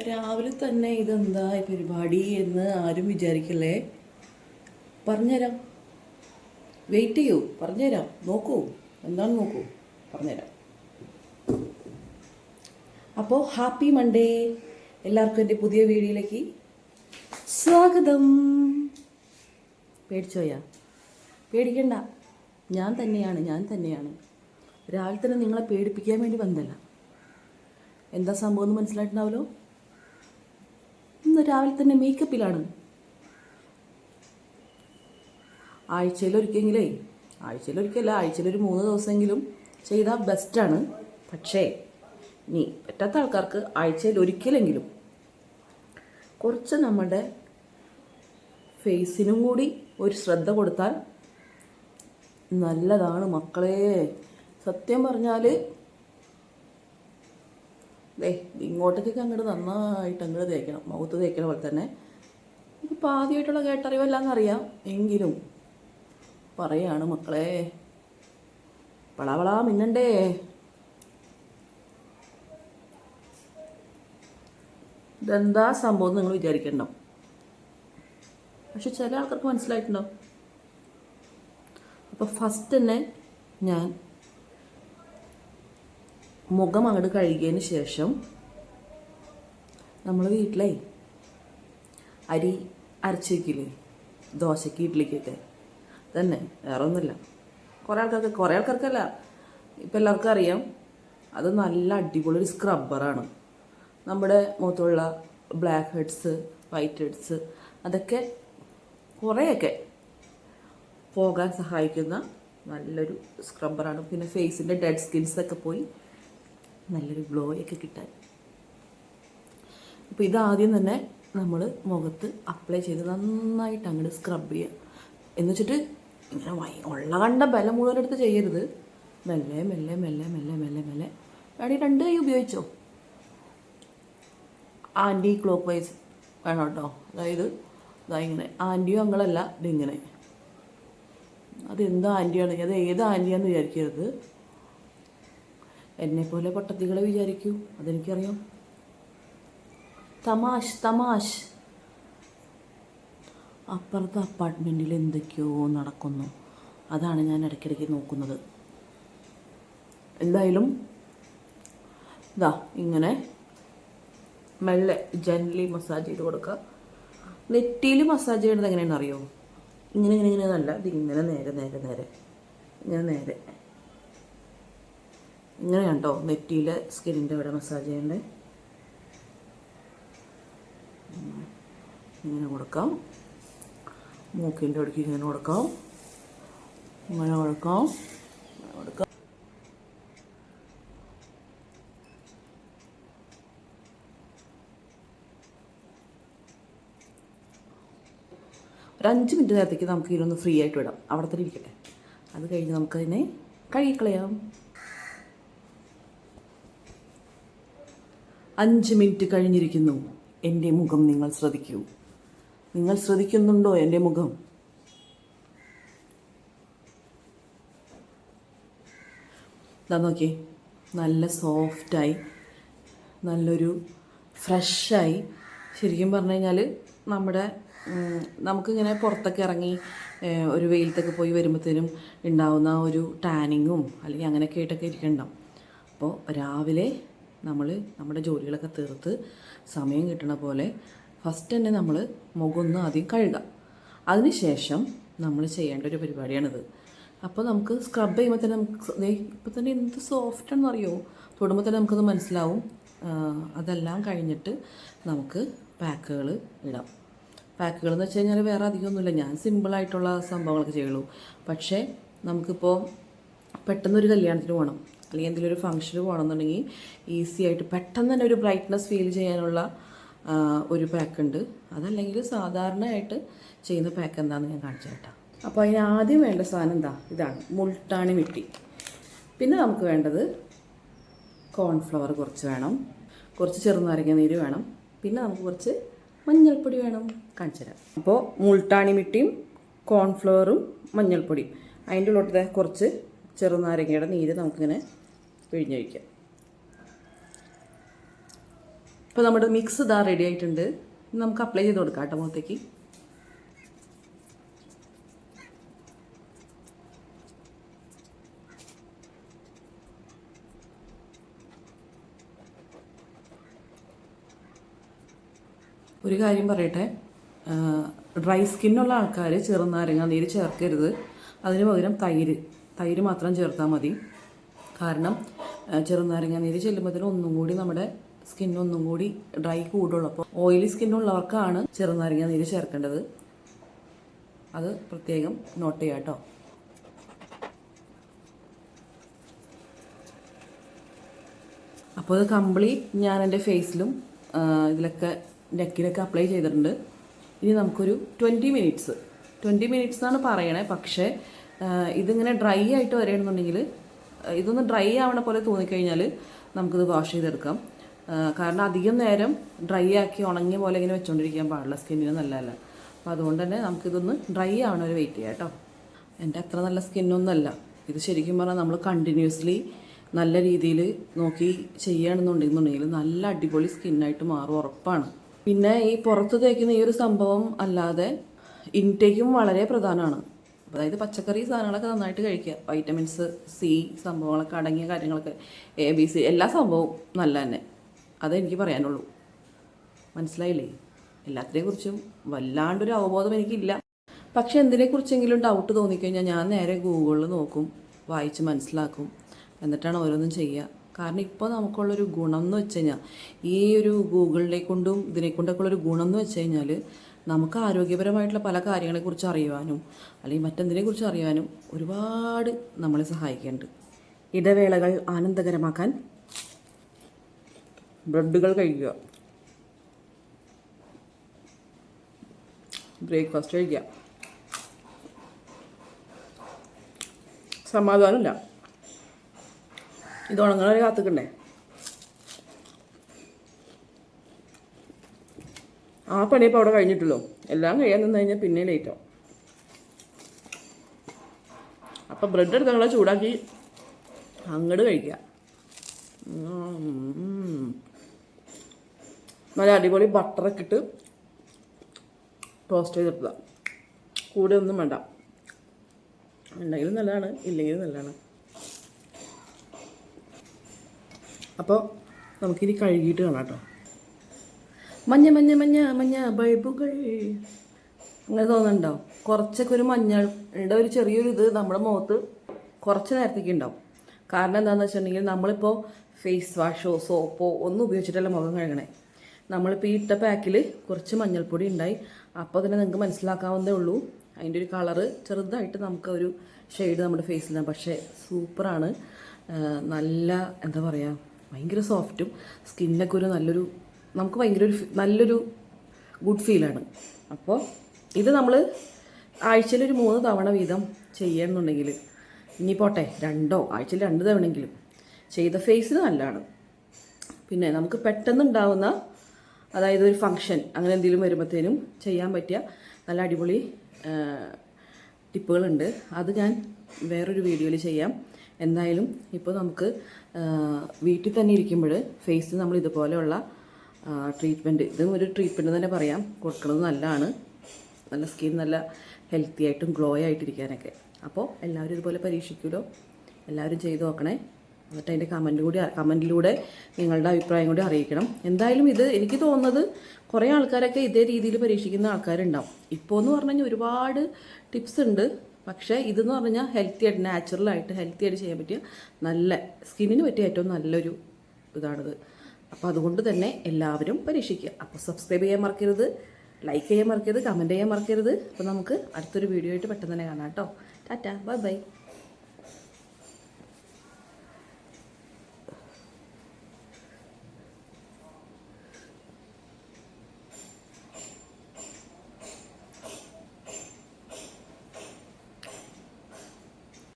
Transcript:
രാവിലെ തന്നെ ഇതെന്താ പരിപാടി എന്ന് ആരും വിചാരിക്കല്ലേ? പറഞ്ഞുതരാം. വെയിറ്റ് ചെയ്യൂ. പറഞ്ഞുതരാം. നോക്കൂ. എന്താണ് നോക്കൂ? പറഞ്ഞുതരാം. അപ്പോൾ ഹാപ്പി മൺഡേ. എല്ലാവർക്കും എന്റെ പുതിയ വീഡിയോയിലേക്ക് സ്വാഗതം. പേടിച്ചോയാ? പേടിക്കണ്ട. ഞാൻ തന്നെയാണ്. ഞാൻ തന്നെയാണ്. രാവിലെ തന്നെ നിങ്ങളെ പേടിപ്പിക്കാൻ വേണ്ടി വന്നല്ല എന്താ സംഭവം എന്ന് മനസ്സിലായിട്ടുണ്ടാവല്ലോ? ഇന്ന് രാവിലെ തന്നെ മേക്കപ്പിലാണ് ആഴ്ചയിൽ ഒരിക്കലെങ്കിലേ ആഴ്ചയിൽ ഒരിക്കലല്ല ആഴ്ചയിൽ ഒരു മൂന്ന് ദിവസമെങ്കിലും ചെയ്താൽ ബെസ്റ്റാണ് പക്ഷേ ഇനി പറ്റാത്ത ആൾക്കാർക്ക് ആഴ്ചയിൽ ഒരിക്കലെങ്കിലും കുറച്ച് നമ്മുടെ ഫേസിനും കൂടി ഒരു ശ്രദ്ധ കൊടുത്താൽ നല്ലതാണ് മക്കളെ. സത്യം പറഞ്ഞാൽ ദേ ഇങ്ങോട്ടേക്കൊക്കെ അങ്ങോട്ട് നന്നായിട്ട് അങ്ങോട്ട് തേക്കണം മൗത്ത് തേക്കണ പോലെ തന്നെ. ഇതിപ്പോൾ ആദ്യമായിട്ടുള്ള കേട്ടറിവല്ലാന്നറിയാം. എങ്കിലും പറയാണ് മക്കളെ വളവളാ മിന്നണ്ടേ. ഇതെന്താ സംഭവം നിങ്ങൾ വിചാരിക്കണ്ട. പക്ഷെ ചില ആൾക്കാർക്ക് മനസ്സിലായിട്ടുണ്ടാവും. അപ്പോൾ ഫസ്റ്റ് തന്നെ ഞാൻ മുഖം അങ്ങോട്ട് കഴുകിയതിന് ശേഷം നമ്മൾ വീട്ടിലേ അരി അരച്ച് വയ്ക്കില്ലേ ദോശയ്ക്ക് ഇഡ്ഡലിക്കൊക്കെ തന്നെ വേറെ ഒന്നുമില്ല കുറേ ആൾക്കാർക്ക് കുറേ ആൾക്കാർക്കല്ല ഇപ്പം എല്ലാവർക്കും അറിയാം അത് നല്ല അടിപൊളി ഒരു സ്ക്രബ്ബറാണ് നമ്മുടെ മുഖത്തുള്ള ബ്ലാക്ക് ഹെഡ്സ് വൈറ്റ് ഹെഡ്സ് അതൊക്കെ കുറേയൊക്കെ പോകാൻ സഹായിക്കുന്ന നല്ലൊരു സ്ക്രബ്ബറാണ് പിന്നെ ഫേസിന്റെ ഡെഡ് സ്കിൻസൊക്കെ പോയി നല്ലൊരു ഗ്ലോയൊക്കെ കിട്ടാൻ. അപ്പോൾ ഇതാദ്യം തന്നെ നമ്മൾ മുഖത്ത് അപ്ലൈ ചെയ്ത് നന്നായിട്ട് അങ്ങോട്ട് സ്ക്രബ് ചെയ്യുക എന്ന് വെച്ചിട്ട് ഇങ്ങനെ വൈ ഉള്ള കണ്ട ബലം മുഴുവൻ എടുത്ത് ചെയ്യരുത്. മെല്ലെ മെല്ലെ മെല്ലെ മെല്ലെ മെല്ലെ മെല്ലെ. വേണമെങ്കിൽ രണ്ട് കൈ ഉപയോഗിച്ചോ? ആന്റി ക്ലോക്ക് വൈസ് വേണം കേട്ടോ അതായത് ഇതാ ഇങ്ങനെ. ആന്റിയോ അങ്ങളല്ല ഇതിങ്ങനെ അതെന്താ ആന്റിയാണ് അത് ഏത് ആന്റിയാന്ന് വിചാരിക്കരുത്. എന്നെപ്പോലെ പട്ടത്തികളെ വിചാരിക്കൂ. അതെനിക്കറിയാം. തമാശ് തമാശ്. അപ്പുറത്തെ അപ്പാർട്ട്മെന്റിൽ എന്തൊക്കെയോ നടക്കുന്നു. അതാണ് ഞാൻ ഇടയ്ക്കിടയ്ക്ക് നോക്കുന്നത്. എന്തായാലും ഇതാ ഇങ്ങനെ മെല്ലെ ജനലി മസാജ് ചെയ്ത് കൊടുക്കുക. നെറ്റിയിൽ മസാജ് ചെയ്യണത് എങ്ങനെയാണെന്ന് അറിയോ ഇങ്ങനെ ഇങ്ങനെ ഇങ്ങനെ നല്ല ഇത് ഇങ്ങനെ നേരെ നേരെ നേരെ ഇങ്ങനെ നേരെ. ഇങ്ങനെയാണ് കണ്ടോ? നെറ്റിയിലെ സ്കിന്നിന്റെ അവിടെ മസാജ് ചെയ്യേണ്ടത് ഇങ്ങനെ കൊടുക്കാം. മൂക്കിന്റെ അടുക്ക് ഇങ്ങനെ ഇങ്ങനെ കൊടുക്കാം. ഇങ്ങനെ കൊടുക്കാം. ഒരു അഞ്ച് മിനിറ്റ് നേരത്തേക്ക് നമുക്ക് ഇതിനൊന്ന് ഫ്രീ ആയിട്ട് വിടാം. അവിടെ തന്നെ ഇരിക്കട്ടെ. അത് കഴിഞ്ഞ് നമുക്കതിനെ കഴുകിക്കളയാം. അഞ്ച് മിനിറ്റ് കഴിഞ്ഞിരിക്കുന്നു. എന്റെ മുഖം നിങ്ങൾ ശ്രദ്ധിക്കൂ. നിങ്ങൾ ശ്രദ്ധിക്കുന്നുണ്ടോ എന്റെ മുഖം? ഇതാ നോക്കി നല്ല സോഫ്റ്റായി നല്ലൊരു ഫ്രഷായി. ശരിക്കും പറഞ്ഞു കഴിഞ്ഞാൽ നമ്മുടെ നമുക്കിങ്ങനെ പുറത്തൊക്കെ ഇറങ്ങി ഒരു വെയിലത്തൊക്കെ പോയി വരുമ്പോഴത്തേനും ഉണ്ടാവുന്ന ഒരു ടാനിങ്ങും അല്ലെങ്കിൽ അങ്ങനെയൊക്കെ ആയിട്ടൊക്കെ ഇരിക്കണ്ടാവും അപ്പോൾ രാവിലെ നമ്മൾ നമ്മുടെ ജോലികളൊക്കെ തീർത്ത് സമയം കിട്ടണ പോലെ ഫസ്റ്റ് തന്നെ നമ്മൾ മുഖം ഒന്ന് ആദ്യം കഴുകാം. അതിനുശേഷം നമ്മൾ ചെയ്യേണ്ട ഒരു പരിപാടിയാണിത്. അപ്പോൾ നമുക്ക് സ്ക്രബ് ചെയ്യുമ്പോൾ തന്നെ നമുക്ക് ഇപ്പോൾ തന്നെ എന്ത് സോഫ്റ്റ് ആണെന്ന് അറിയോ തൊടുമ്പോൾ തന്നെ നമുക്കത് മനസ്സിലാവും. അതെല്ലാം കഴിഞ്ഞിട്ട് നമുക്ക് പാക്കുകൾ ഇടാം. പാക്കുകൾ എന്ന് വെച്ച് കഴിഞ്ഞാൽ വേറെ അധികമൊന്നുമില്ല. ഞാൻ സിമ്പിളായിട്ടുള്ള സംഭവങ്ങളൊക്കെ ചെയ്യുള്ളൂ. പക്ഷേ നമുക്കിപ്പോൾ പെട്ടെന്നൊരു കല്യാണത്തിന് പോകണം അല്ലെങ്കിൽ എന്തെങ്കിലും ഒരു ഫംഗ്ഷന് പോകണമെന്നുണ്ടെങ്കിൽ ഈസി ആയിട്ട് പെട്ടെന്ന് തന്നെ ഒരു ബ്രൈറ്റ്നസ് ഫീൽ ചെയ്യാനുള്ള ഒരു പാക്ക് ഉണ്ട്. അതല്ലെങ്കിൽ സാധാരണയായിട്ട് ചെയ്യുന്ന പാക്ക് എന്താണെന്ന് ഞാൻ കാണിച്ചു കേട്ടോ. അപ്പോൾ അതിന് ആദ്യം വേണ്ട സാധനം എന്താ? ഇതാണ്. മുൾട്ടാണി മിട്ടി. പിന്നെ നമുക്ക് വേണ്ടത് കോൺഫ്ലവർ കുറച്ച് വേണം. കുറച്ച് ചെറുനാരങ്ങ നീര് വേണം. പിന്നെ നമുക്ക് കുറച്ച് മഞ്ഞൾപ്പൊടി വേണം. കാണിച്ചു തരാം. അപ്പോൾ മുൾട്ടാണി മിട്ടിയും കോൺഫ്ലവറും മഞ്ഞൾപ്പൊടിയും. അതിന്റെ ഉള്ളിലത്തെ കുറച്ച് ചെറുനാരങ്ങയുടെ നീര് നമുക്കിങ്ങനെ പിഴിഞ്ഞൊഴിക്കാം ഇപ്പോൾ നമ്മുടെ മിക്സ് ഇതാ റെഡി ആയിട്ടുണ്ട്. നമുക്ക് അപ്ലൈ ചെയ്ത് കൊടുക്കാം കേട്ടോ മുഖത്തേക്ക്. ഒരു കാര്യം പറയട്ടെ. ഡ്രൈ സ്കിന്നുള്ള ആൾക്കാർ ചെറുനാരങ്ങ നീര് ചേർക്കരുത്. അതിന് പകരം തൈര്. തൈര് മാത്രം ചേർത്താൽ മതി. കാരണം ചെറുനാരങ്ങ നീര് ചെല്ലുമ്പോൾ ഒന്നും കൂടി നമ്മുടെ സ്കിൻ ഒന്നും കൂടി ഡ്രൈ കൂടുള്ളൂ. അപ്പോൾ ഓയിലി സ്കിന്നുള്ളവർക്കാണ് ചെറുനാരങ്ങ നീര് ചേർക്കേണ്ടത്. അത് പ്രത്യേകം നോട്ട് ചെയ്യാം കേട്ടോ അപ്പോൾ ഇത് കംപ്ലീറ്റ് ഞാൻ എന്റെ ഫേസിലും ഇതിലൊക്കെ നെക്കിലൊക്കെ അപ്ലൈ ചെയ്തിട്ടുണ്ട്. ഇനി നമുക്കൊരു ട്വന്റി മിനിറ്റ്സ് ട്വന്റി മിനിറ്റ്സ് എന്നാണ് പറയണേ. പക്ഷേ ഇതിങ്ങനെ ഡ്രൈ ആയിട്ട് വരികയാണെന്നുണ്ടെങ്കിൽ ഇതൊന്ന് ഡ്രൈ ആവണ പോലെ തോന്നിക്കഴിഞ്ഞാൽ നമുക്കിത് വാഷ് ചെയ്തെടുക്കാം. കാരണം അധികം നേരം ഡ്രൈ ആക്കി ഉണങ്ങിയ പോലെ ഇങ്ങനെ വെച്ചുകൊണ്ടിരിക്കാൻ പാടില്ല സ്കിന്നിന് നല്ലതല്ല. അപ്പോൾ അതുകൊണ്ട് തന്നെ നമുക്കിതൊന്ന് ഡ്രൈ ആവണ ഒരു വെയിറ്റ് ചെയ്യാം കേട്ടോ എന്റെ അത്ര നല്ല സ്കിന്നൊന്നുമല്ല ഇത് ശരിക്കും പറഞ്ഞാൽ നമ്മൾ കണ്ടിന്യൂസ്ലി നല്ല രീതിയിൽ നോക്കി ചെയ്യുകയാണെന്നുണ്ടെന്നുണ്ടെങ്കിൽ നല്ല അടിപൊളി സ്കിന്നായിട്ട് മാറും ഉറപ്പാണ്. പിന്നെ ഈ പുറത്ത് തേക്കുന്ന ഈ ഒരു സംഭവം അല്ലാതെ ഇൻടേക്കും വളരെ പ്രധാനമാണ്. അതായത് പച്ചക്കറി സാധനങ്ങളൊക്കെ നന്നായിട്ട് കഴിക്കുക. വൈറ്റമിൻസ് സി സംഭവങ്ങളൊക്കെ അടങ്ങിയ കാര്യങ്ങളൊക്കെ. എ ബി സി എല്ലാ സംഭവവും നല്ല തന്നെ. അതേ എനിക്ക് പറയാനുള്ളൂ. മനസ്സിലായില്ലേ? എല്ലാത്തിനെ കുറിച്ചും വല്ലാണ്ടൊരു അവബോധം എനിക്കില്ല. പക്ഷെ എന്തിനെക്കുറിച്ചെങ്കിലും ഡൗട്ട് തോന്നിക്കഴിഞ്ഞാൽ ഞാൻ നേരെ ഗൂഗിളിൽ നോക്കും വായിച്ച് മനസ്സിലാക്കും. എന്നിട്ടാണ് ഓരോന്നും ചെയ്യുക. കാരണം ഇപ്പോൾ നമുക്കുള്ളൊരു ഗുണം എന്ന് വെച്ച് കഴിഞ്ഞാൽ ഈ ഒരു ഗൂഗിളിനെ കൊണ്ടും ഇതിനെ കൊണ്ടൊക്കെ ഉള്ളൊരു ഗുണം എന്ന് വെച്ച് കഴിഞ്ഞാൽ നമുക്ക് ആരോഗ്യപരമായിട്ടുള്ള പല കാര്യങ്ങളെക്കുറിച്ച് അറിയുവാനും അല്ലെങ്കിൽ മറ്റെന്തിനെക്കുറിച്ച് അറിയുവാനും ഒരുപാട് നമ്മളെ സഹായിക്കുന്നുണ്ട്. ഇടവേളകൾ ആനന്ദകരമാക്കാൻ ബ്രെഡുകൾ കഴിക്കുക. ബ്രേക്ക്ഫാസ്റ്റ് കഴിക്കുക. സമാധാനമില്ല. ഇത് ഉണങ്ങണ വരെ കാത്തുക്കണ്ടേ ആ പണി ഇപ്പോൾ അവിടെ കഴിഞ്ഞിട്ടുള്ളൂ. എല്ലാം കഴിയാൻ നിന്ന് കഴിഞ്ഞാൽ പിന്നെ ലേറ്റാവും അപ്പം ബ്രെഡ് എടുത്ത് ഞങ്ങളെ ചൂടാക്കി അങ്ങോട്ട് കഴിക്കുക. നല്ല അടിപൊളി ബട്ടറൊക്കെ ഇട്ട് ടോസ്റ്റ് ചെയ്തിട്ടതാണ് കൂടെ ഒന്നും വേണ്ട. ഉണ്ടെങ്കിലും നല്ലതാണ് ഇല്ലെങ്കിലും നല്ലതാണ്. അപ്പോൾ നമുക്കിനി കഴുകിയിട്ട് കാണാം കേട്ടോ. മഞ്ഞ മഞ്ഞ മഞ്ഞ മഞ്ഞ ബൾബുകൾ. അങ്ങനെ തോന്നുന്നുണ്ടോ? കുറച്ചൊക്കെ ഒരു മഞ്ഞളുടെ ഒരു ചെറിയൊരു ഇത് നമ്മുടെ മുഖത്ത് കുറച്ച് നേരത്തേക്ക് ഉണ്ടാവും. കാരണം എന്താണെന്ന് വെച്ചിട്ടുണ്ടെങ്കിൽ നമ്മളിപ്പോൾ ഫേസ് വാഷോ സോപ്പോ ഒന്നും ഉപയോഗിച്ചിട്ടല്ല മുഖം കഴുകണേ. നമ്മളിപ്പോൾ ഈ ഇട്ട പാക്കിൽ കുറച്ച് മഞ്ഞൾപ്പൊടി ഉണ്ടായി. അപ്പോൾ തന്നെ നിങ്ങൾക്ക് മനസ്സിലാക്കാവുന്നതേ ഉള്ളൂ. അതിന്റെ ഒരു കളറ് ചെറുതായിട്ട് നമുക്ക് ഒരു ഷെയ്ഡ് നമ്മുടെ ഫേസിലാണ് പക്ഷേ സൂപ്പറാണ്. നല്ല എന്താ പറയുക ഭയങ്കര സോഫ്റ്റും സ്കിന്നൊക്കെ ഒരു നല്ലൊരു നമുക്ക് ഭയങ്കര ഒരു നല്ലൊരു ഗുഡ് ഫീലാണ് അപ്പോൾ ഇത് നമ്മൾ ആഴ്ചയിൽ ഒരു മൂന്ന് തവണ വീതം ചെയ്യണമെന്നുണ്ടെങ്കിൽ ഇനി പോട്ടെ രണ്ടോ ആഴ്ചയിൽ രണ്ട് തവണയെങ്കിലും ചെയ്ത ഫേസിന് നല്ലതാണ്. പിന്നെ നമുക്ക് പെട്ടെന്ന് ഉണ്ടാവുന്ന അതായത് ഒരു ഫങ്ഷൻ അങ്ങനെ എന്തെങ്കിലും വരുമ്പോഴത്തേനും ചെയ്യാൻ പറ്റിയ നല്ല അടിപൊളി ടിപ്പുകളുണ്ട്. അത് ഞാൻ വേറൊരു വീഡിയോയിൽ ചെയ്യാം. എന്തായാലും ഇപ്പോൾ നമുക്ക് വീട്ടിൽ തന്നെ ഇരിക്കുമ്പോൾ ഫേസ് നമ്മൾ ഇതുപോലെയുള്ള ട്രീറ്റ്മെന്റ് ഇതും ഒരു ട്രീറ്റ്മെന്റ് തന്നെ പറയാം. കൊടുക്കുന്നത് നല്ലതാണ്. നല്ല സ്കിൻ നല്ല ഹെൽത്തി ആയിട്ടും ഗ്ലോ ആയിട്ടിരിക്കാനൊക്കെ. അപ്പോൾ എല്ലാവരും ഇതുപോലെ പരീക്ഷിക്കുമല്ലോ എല്ലാവരും ചെയ്ത് നോക്കണേ. എന്നിട്ട് അതിന്റെ കമന്റ് കൂടി കമന്റിലൂടെ നിങ്ങളുടെ അഭിപ്രായം കൂടി അറിയിക്കണം. എന്തായാലും ഇത് എനിക്ക് തോന്നുന്നത് കുറേ ആൾക്കാരൊക്കെ ഇതേ രീതിയിൽ പരീക്ഷിക്കുന്ന ആൾക്കാരുണ്ടാവും. ഇപ്പോൾ എന്ന് പറഞ്ഞു കഴിഞ്ഞാൽ ഒരുപാട് ടിപ്സ് ഉണ്ട്. പക്ഷേ ഇതെന്ന് പറഞ്ഞാൽ ഹെൽത്തി ആയിട്ട് നാച്ചുറലായിട്ട് ഹെൽത്തി ആയിട്ട് ചെയ്യാൻ പറ്റിയ നല്ല സ്കിന്നിന് പറ്റിയ ഏറ്റവും നല്ലൊരു ഇതാണിത്. അപ്പോൾ അതുകൊണ്ട് തന്നെ എല്ലാവരും പരീക്ഷിക്കുക. അപ്പോൾ സബ്സ്ക്രൈബ് ചെയ്യാൻ മറക്കരുത് ലൈക്ക് ചെയ്യാൻ മറക്കരുത് കമന്റ് ചെയ്യാൻ മറക്കരുത്. അപ്പോൾ നമുക്ക് അടുത്തൊരു വീഡിയോ ആയിട്ട് പെട്ടെന്ന് തന്നെ കാണാം കേട്ടോ. Tata bye bye